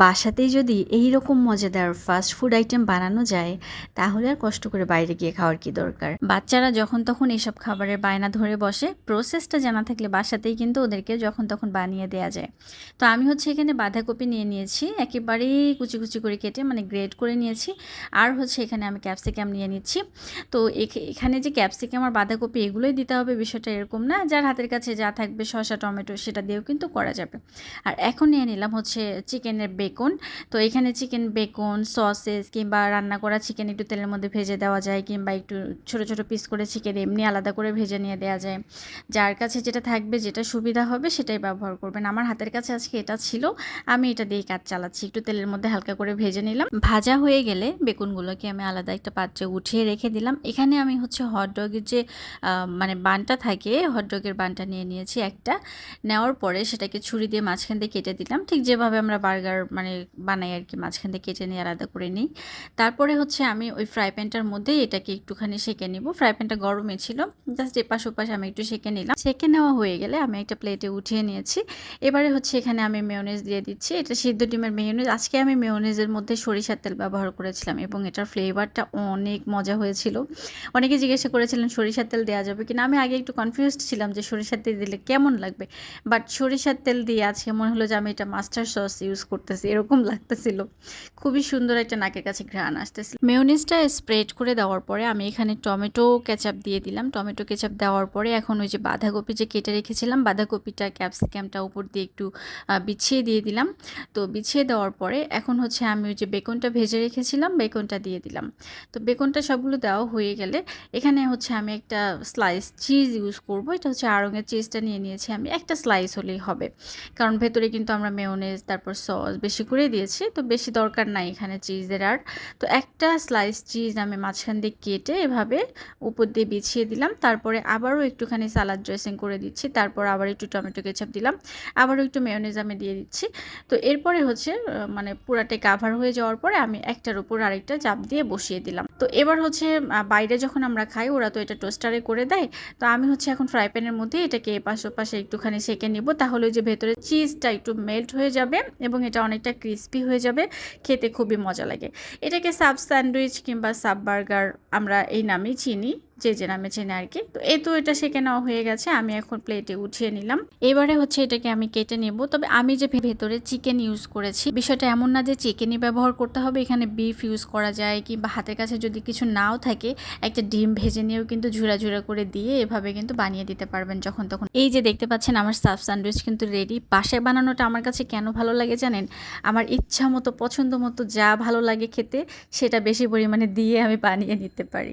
বাসাতেই যদি এই রকম মজাদার ফাস্ট ফুড আইটেম বানানো যায়, তাহলে আর কষ্ট করে বাইরে গিয়ে খাওয়ার কি দরকার? বাচ্চারা যখন তখন এইসব খাবারের বায়না ধরে বসে প্রসেসটা জানা থাকলে বাসাতেই কিন্তু ওদেরকে যখন তখন বানিয়ে দেওয়া যায়। তো আমি হচ্ছে এখানে বাঁধাকপি নিয়ে নিয়েছি, একেবারেই কুচি কুচি করে কেটে মানে গ্রেড করে নিয়েছি, আর হচ্ছে এখানে আমি ক্যাপসিকাম নিয়ে নিচ্ছি। তো এখ- এখানে যে ক্যাপসিকাম আর বাঁধাকপি এগুলোই দিতে হবে বিষয়টা এরকম না, যার হাতের কাছে যা থাকবে শসা, টমেটো সেটা দিয়েও কিন্তু করা যাবে। আর এখন নিয়ে নিলাম হচ্ছে চিকেনের বেকন তো এখানে চিকেন বেকন সসেস কিংবা রান্না করা চিকেন একটু তেলের মধ্যে ভেজে দেওয়া যায় কিংবা একটু ছোট ছোট পিস করে চিকেন এমনি আলাদা করে ভেজে নিয়ে দেওয়া যায়। যার কাছে যেটা থাকবে, যেটা সুবিধা হবে সেটাই ব্যবহার করবেন। আমার হাতের কাছে আজকে এটা ছিল, আমি এটা দিয়ে কাজ চালাচ্ছি। একটু তেলের মধ্যে হালকা করে ভেজে নিলাম। ভাজা হয়ে গেলে বেগুনগুলোকে আমি আলাদা একটা পাত্রে উঠিয়ে রেখে দিলাম। এখানে আমি হচ্ছে হট ডগের যে মানে বানটা থাকে হট ডগের বানটা নিয়ে নিয়েছি একটা। নেওয়ার পরে সেটাকে ছুরি দিয়ে মাঝখান দিয়ে কেটে দিলাম। ঠিক যেভাবে আমরা বার্গার মানে বানাই আর কি মাঝখান থেকে কেটে নিয়ে আলাদা করে নিই। তারপরে হচ্ছে আমি ওই ফ্রাই প্যানটার মধ্যে এটাকে একটুখানি সেঁকে নিব। ফ্রাই প্যানটা গরমে ছিল জাস্ট এপাশ ওপাশ আমি একটু সেঁকে নিলাম। সেঁকে নেওয়া হয়ে গেলে আমি একটা প্লেটে উঠিয়ে নিয়েছি। এবারে হচ্ছে এখানে আমি মেয়োনেজ দিয়ে দিচ্ছি। এটা সিদ্ধ ডিমের মেয়োনেজ আজকে আমি মেয়োনেজের মধ্যে সরিষার তেল ব্যবহার করেছিলাম এবং এটার ফ্লেভারটা অনেক মজা হয়েছিল। অনেকে জিজ্ঞাসা করেছিলেন, সরিষার তেল দেওয়া যাবে কিনা? আমি আগে একটু কনফিউজড ছিলাম যে সরিষার তেল দিলে কেমন লাগবে? বাট সরিষার তেল দিয়ে আজকে মনে হলো যে আমি এটা মাস্টার সস ইউজ করতেছি। এরকম লাগতেছিল। খুবই সুন্দর একটা নাকের কাছে ঘ্রাণ আসতেছিল। মেয়োনিজটা স্প্রেড করে দেওয়ার পরে আমি এখানে টমেটো কেচাপ দিয়ে দিলাম। টমেটো কেচাপ দেওয়ার পরে এখন ওই যে বাঁধাকপি যে কেটে রেখেছিলাম, বাঁধাকপিটা, ক্যাপসিকামটা উপর দিয়ে একটু বিছিয়ে দিয়ে দিলাম। তো বিছিয়ে দেওয়ার পরে এখন হচ্ছে আমি ওই যে বেগুনটা ভেজে রেখেছিলাম বেগুনটা দিয়ে দিলাম। তো বেগুনটা সবগুলো দেওয়া হয়ে গেলে এখানে হচ্ছে আমি একটা স্লাইস চিজ ইউজ করব। এটা হচ্ছে আড়ঙের চিজটা নিয়ে নিয়েছি আমি। একটা স্লাইস হলেই হবে। কারণ ভেতরে কিন্তু আমরা মেয়োনেজ তারপর সস বেশি করে দিয়েছি। তো বেশি দরকার নাই এখানে চিজের আর। তো একটা স্লাইস চিজ আমি মাঝখান দিয়ে কেটে এভাবে উপর দিয়ে বিছিয়ে দিলাম। তারপরে আবারও একটুখানি সালাদ ড্রেসিং করে দিচ্ছি। তারপর আবার একটু টমেটো কেচাপ দিলাম। আবারও একটু মেয়নেজ আমি দিয়ে দিচ্ছি। তো এরপরে হচ্ছে মানে পুরাটাই কাভার হয়ে যাওয়ার পরে আমি একটার উপর আরেকটা চাপ দিয়ে বসিয়ে দিলাম। তো এবার হচ্ছে বাইরে যখন আমরা খাই, ওরা তো এটা টোস্টারে করে দেয়। তো আমি হচ্ছে এখন ফ্রাই প্যানের মধ্যে এটাকে এপাশ ওপাশে একটুখানি সেঁকে নেব, তাহলে যে ভেতরে চিজটা একটু মেল্ট হয়ে যাবে এবং এটা অনেকটা ক্রিস্পি হয়ে যাবে, খেতে খুবই মজা লাগে। এটাকে সাব স্যান্ডউইচ কিংবা সাব বার্গার আমরা এই নামেই চিনি। যে যে নামে চেনে আর কি তো এই তো এটা সেকে নেওয়া হয়ে গেছে, আমি এখন প্লেটে উঠিয়ে নিলাম। এবারে হচ্ছে এটাকে আমি কেটে নেব। তবে আমি যে ভেতরে চিকেন ইউজ করেছি, বিষয়টা এমন না যে চিকেনই ব্যবহার করতে হবে, এখানে বিফ ইউজ করা যায় কিংবা হাতের কাছে যদি কিছু নাও থাকে, একটা ডিম ভেজে নিয়েও কিন্তু ঝুরা ঝুরা করে দিয়ে এভাবে কিন্তু বানিয়ে দিতে পারবেন যখন তখন। এই যে দেখতে পাচ্ছেন আমার সাব স্যান্ডউইচ কিন্তু রেডি বাসায় বানানোটা আমার কাছে কেন ভালো লাগে জানেন? আমার ইচ্ছা মতো পছন্দ মতো যা ভালো লাগে খেতে, সেটা বেশি পরিমাণে দিয়ে আমি বানিয়ে নিতে পারি।